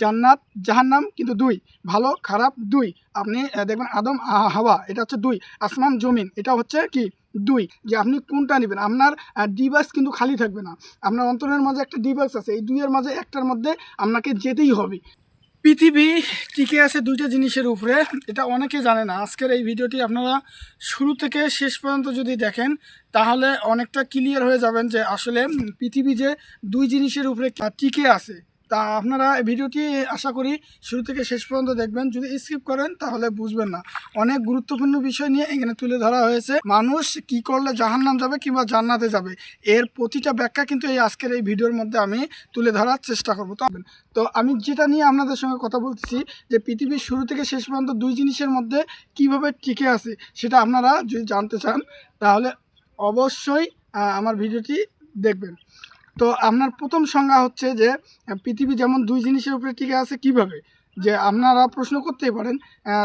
জান্নাত, জাহান্নাম কিন্তু দুই। ভালো, খারাপ দুই। আপনি দেখবেন আদম হাওয়া, এটা হচ্ছে দুই। আসমান, জমিন, এটা হচ্ছে কি? দুই। যে আপনি কোনটা নেবেন? আপনার ডিভাইস কিন্তু খালি থাকবে না। আপনার অন্তরের মাঝে একটা ডিভাইস আছে। এই দুইয়ের মাঝে একটার মধ্যে আপনাকে যেতেই হবে। পৃথিবী টিকে আছে দুইটা জিনিসের উপরে। এটা অনেকে জানে না। আজকের এই ভিডিওটি আপনারা শুরু থেকে শেষ পর্যন্ত যদি দেখেন, তাহলে অনেকটা ক্লিয়ার হয়ে যাবেন যে আসলে পৃথিবী যে দুই জিনিসের উপরে টিকে আছে। তা আপনারা ভিডিওটি আশা করি শুরু থেকে শেষ পর্যন্ত দেখবেন। যদি স্কিপ করেন, তাহলে বুঝবেন না। অনেক গুরুত্বপূর্ণ বিষয় নিয়ে এখানে তুলে ধরা হয়েছে। মানুষ কি করলে জাহান্নাম যাবে কিংবা জান্নাতে যাবে? এর প্রতিটা ব্যাখ্যা কিন্তু এই আজকের এই ভিডিওর মধ্যে আমি তুলে ধরার চেষ্টা করব। তো তো আমি যেটা নিয়ে আপনাদের সঙ্গে কথা বলতেছি, যে পৃথিবীর শুরু থেকে শেষ পর্যন্ত দুই জিনিসের মধ্যে কীভাবে টিকে আছে, সেটা আপনারা যদি জানতে চান, তাহলে অবশ্যই আমার ভিডিওটি দেখবেন। তো আপনার প্রথম সংজ্ঞা হচ্ছে যে পৃথিবী যেমন দুই জিনিসের উপরে টিকে আছে কীভাবে? যে আপনারা প্রশ্ন করতেই পারেন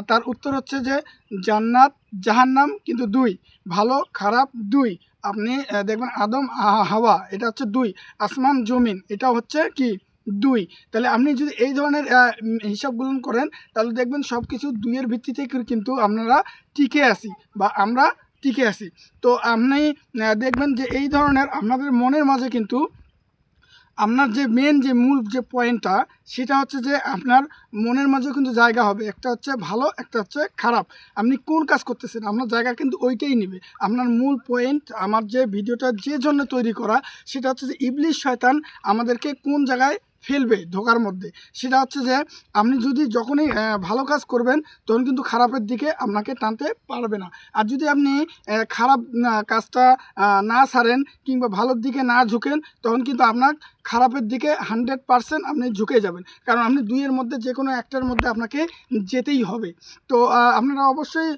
তার উত্তর হচ্ছে যে জান্নাত জাহান্নাম কিন্তু দুই। ভালো খারাপ দুই। আপনি দেখবেন আদম হাওয়া এটা হচ্ছে দুই। আসমান জমিন এটা হচ্ছে কি? দুই। তাহলে আপনি যদি এই ধরনের উম, হিসাবগুলো করেন তাহলে দেখবেন সব কিছু দুইয়ের ভিত্তিতে কিন্তু আপনারা টিকে আসি বা আমরা টিকে আসি তো আপনি দেখবেন যে এই ধরনের আপনাদের মনের মাঝে কিন্তু আপনার যে মেন যে মূল যে পয়েন্টটা সেটা হচ্ছে যে আপনার মনের মাঝেও কিন্তু জায়গা হবে। একটা হচ্ছে ভালো, একটা হচ্ছে খারাপ। আপনি কোন কাজ করতেছেন, আপনার জায়গা কিন্তু ওইটাই নেবে। আপনার মূল পয়েন্ট আমার যে ভিডিওটা যে জন্য তৈরি করা, সেটা হচ্ছে যে ইবলিশ শয়তান আমাদেরকে কোন জায়গায় ফেলবে ধোকার মধ্যে? সেটা হচ্ছে যে আপনি যদি যখনই ভালো কাজ করবেন, তখন কিন্তু খারাপের দিকে আপনাকে টানতে পারবে না। আর যদি আপনি খারাপ কাজটা না সারেন কিংবা ভালোর দিকে না ঝুঁকেন, তখন কিন্তু আপনার খারাপের দিকে হান্ড্রেড পারসেন্ট আপনি ঝুঁকে যাবেন। কারণ আপনি দুইয়ের মধ্যে যে কোনো একটার মধ্যে আপনাকে যেতেই হবে। তো আপনারা অবশ্যই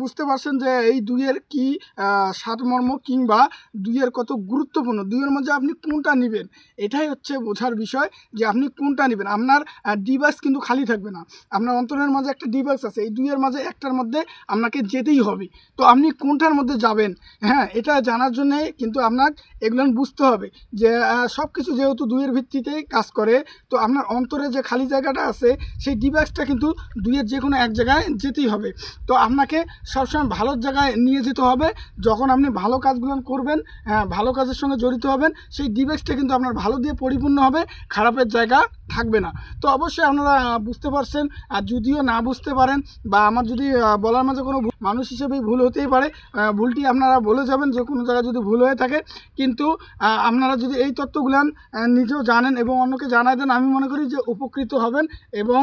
বুঝতে পারছেন যে এই দুইয়ের কি আহ, সারমর্ম কিংবা দুইয়ের কত গুরুত্বপূর্ণ। দুইয়ের মধ্যে আপনি কোনটা নেবেন? এটাই হচ্ছে বোঝার বিষয় যে আপনি কোনটা নেবেন। আপনার ডিভাইস কিন্তু খালি থাকবে না। আপনার অন্তরের মাঝে একটা ডিভাইস আছে। এই দুইয়ের মাঝে একটার মধ্যে আপনাকে যেতেই হবে। তো আপনি কোনটার মধ্যে যাবেন? হ্যাঁ এটা জানার জন্যে কিন্তু আপনার এগুলো বুঝতে হবে যে সব কিছু যেহেতু দুইয়ের ভিত্তিতেই কাজ করে, তো আপনার অন্তরে যে খালি জায়গাটা আছে, সেই ডিভাইসটা কিন্তু দুইয়ের যে কোনো এক জায়গায় যেতেই হবে। তো আপনাকে সবসময় ভালো জায়গায় নিয়ে যেতে হবে। যখন আপনি ভালো কাজগুলো করবেন হ্যাঁ ভালো কাজের সঙ্গে জড়িত হবেন, সেই ডিভাইসটা কিন্তু আপনার ভালো দিয়ে পরিপূর্ণ হবে, খারাপের জায়গা থাকবে না। তো অবশ্যই আপনারা বুঝতে পারছেন। আর যদিও না বুঝতে পারেন বা আমার যদি বলার মাঝে কোনো মানুষ হিসেবেই ভুল হতেই পারে ভুলটি আপনারা বলে যাবেন যে কোনো জায়গায় যদি ভুল হয়ে থাকে। কিন্তু আপনারা যদি এই আহ, নিজেও জানেন এবং অন্যকে জানাই দেন আমি মনে করি যে উপকৃত হবেন এবং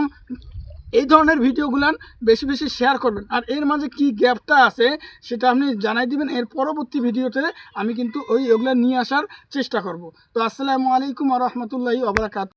এই ধরনের ভিডিওগুলান বেশি বেশি শেয়ার করবেন। আর এর মাঝে কি গ্যাপটা আছে সেটা আপনি জানাই দিবেন। এর পরবর্তী ভিডিওতে আমি কিন্তু ওই ওগুলো নিয়ে আসার চেষ্টা করব। তো আসসালামু আলাইকুম আ রহমতুল্লাহি